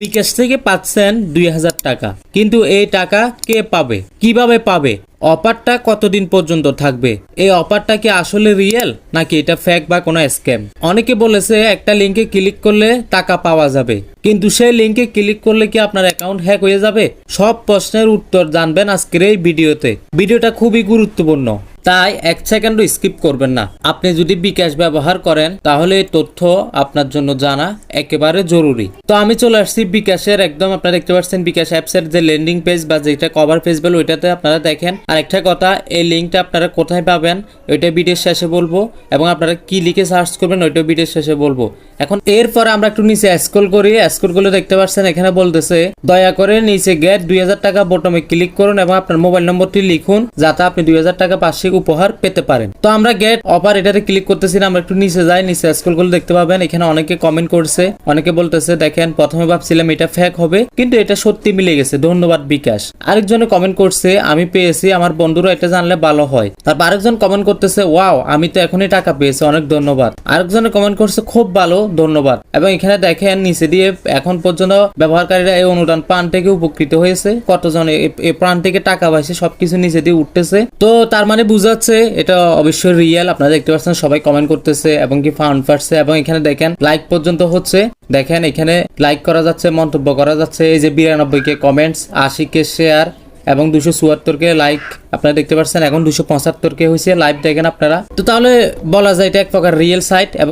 বিকাশ থেকে পাচ্ছেন দুই হাজার টাকা। কিন্তু এই টাকা কে পাবে? কীভাবে পাবে? অফারটা কতদিন পর্যন্ত থাকবে? এই অফারটা কি আসলে রিয়েল নাকি এটা ফ্যাক বা কোনো স্ক্যাম অনেকে বলেছে, একটা লিঙ্কে ক্লিক করলে টাকা পাওয়া যাবে। কিন্তু সেই লিঙ্কে ক্লিক করলে কি আপনার অ্যাকাউন্ট হ্যাক হয়ে যাবে? সব প্রশ্নের উত্তর জানবেন আজকের এই ভিডিওতে। ভিডিওটা খুবই গুরুত্বপূর্ণ। তাই এক সেকেন্ডও স্কিপ করবেন না। আপনি যদি বিকাশ ব্যবহার করেন, তাহলে এই তথ্য আপনার জন্য জানা একেবারে জরুরি। তো আমি চলে আসছি বিকাশের একদম, আপনারা দেখতে পাচ্ছেন বিকাশ অ্যাপসের যে ল্যান্ডিং পেজ বা যেটা কভার পেজ বলে ওইটাতে আপনারা দেখেন। আর একটা কথা, এই লিঙ্কটা আপনারা কোথায় পাবেন, ওইটা ভিডিওর শেষে বলব এবং আপনারা কি লিখে সার্চ করবেন ওইটা ভিডিওর শেষে বলব। এখন এরপরে আমরা একটু নিচে স্ক্রল করি স্ক্রল করলে দেখতে পাচ্ছেন, এখানে বলতেছে, দয়া করে নিচে গেট দুই হাজার টাকা বটমে ক্লিক করুন এবং আপনার মোবাইল নম্বরটি লিখুন, যাতে আপনি দুই হাজার টাকা বার্ষিক উপহার পেতে পারেন। তো আমরা গেট অফার এটাতে ক্লিক করতেছি আমরা একটু নিচে যাই, নিচে স্ক্রল করলে দেখতে পাবেন, এখানে অনেকে কমেন্ট করছে, অনেকে বলতেছে, দেখেন, প্রথমে ভাবছিলাম এটা ফেক হবে, কিন্তু এটা সত্যি মিলে গেছে, ধন্যবাদ বিকাশ। আরেকজনে কমেন্ট করছে, আমি পেয়েছি, আমার বন্ধুরা এটা জানলে ভালো হয়। তারপর আরেকজন কমেন্ট করতেছে, ওয়াও, আমি তো এখনই টাকা পেয়েছি, অনেক ধন্যবাদ। আরেকজনে কমেন্ট করছে, খুব ভালো, ধন্যবাদ। এবং এখানে দেখেন, নিচে দিয়ে এখন পর্যন্ত ব্যবহারকারীরা এই অনুদান প্রাণ থেকে উপকৃত হয়েছে। কতজন এই প্রাণ থেকে টাকা পাইছে, সবকিছু নিচে দিয়ে উঠতেছে। তো তার মানে বুঝাচ্ছে, এটা অবশ্যই রিয়েল আপনারা দেখতে পাচ্ছেন, সবাই কমেন্ট করতেছে এবং কি ফাউন্ড পাচ্ছে এবং এখানে দেখেন লাইক পর্যন্ত হচ্ছে। দেখেন, এখানে লাইক করা যাচ্ছে, মন্তব্য করা যাচ্ছে, এই যে বিরানব্বই কে কমেন্টস আশি কে শেয়ার এবং দুশো চুয়াত্তর কে লাইক আপনারা দেখতে পাচ্ছেন, এখন দুশো পঁচাত্তর কে হয়েছে লাইভ দেখেন আপনারা। তো তাহলে বলা যায়, এটা এক প্রকার রিয়েল সাইট এবং